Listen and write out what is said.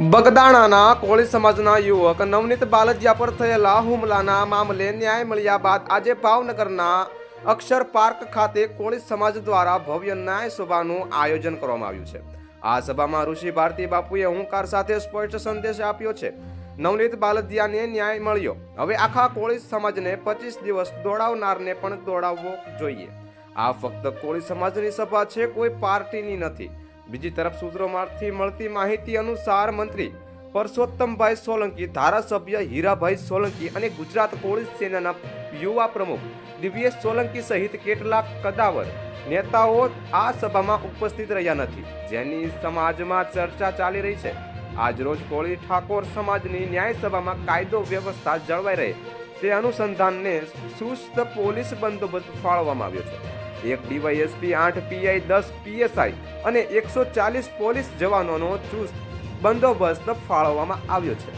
બગદાણાના કોળી સમાજના યુવક નવનીત બાલજીયા પર થયેલા હુમલાના મામલે ન્યાય મળ્યા બાદ આજે ભાવનગરના અક્ષર પાર્ક ખાતે કોળી સમાજ દ્વારા ભવ્ય ન્યાય સભાનું આયોજન કરવામાં આવ્યું છે. આ સભામાં ઋષિ ભારતી બાપુએ હુંકાર સાથે સ્પષ્ટ સંદેશ આપ્યો છે. નવનીત બાલદિયાને ન્યાય મળ્યો. હવે આખા કોળી સમાજને પચીસ દિવસ દોડાવનારને પણ દોડાવવો જોઈએ. આ ફક્ત કોળી સમાજની સભા છે, કોઈ પાર્ટીની નથી. બીજી તરફ સૂત્રોમાંથી મળતી માહિતી અનુસાર મંત્રી પરસોત્તમભાઈ સોલંકી, ધારાસભ્ય હીરાભાઈ સોલંકી અને ગુજરાત કોળી સેનાના યુવા પ્રમુખ દિવ્યેશ સોલંકી સહિત કેટલાક કદાવર નેતાઓ આ સભામાં ઉપસ્થિત રહ્યા નથી. જેની સમાજમાં ચર્ચા ચાલી રહી છે. આજરોજ કોળી ઠાકોર સમાજની ન્યાય સભામાં કાયદો વ્યવસ્થા જળવાઈ રહે તે અનુસંધાનને સુસ્ત પોલીસ બંદોબસ્ત ફાળવવામાં આવ્યો છે. એક ડીવાયએસપી, આઠ પીઆઈ, દસ પીએસઆઈ અને એકસો ચાલીસ પોલીસ જવાનોનો ચુસ્ત બંદોબસ્ત ફાળવવામાં આવ્યો છે.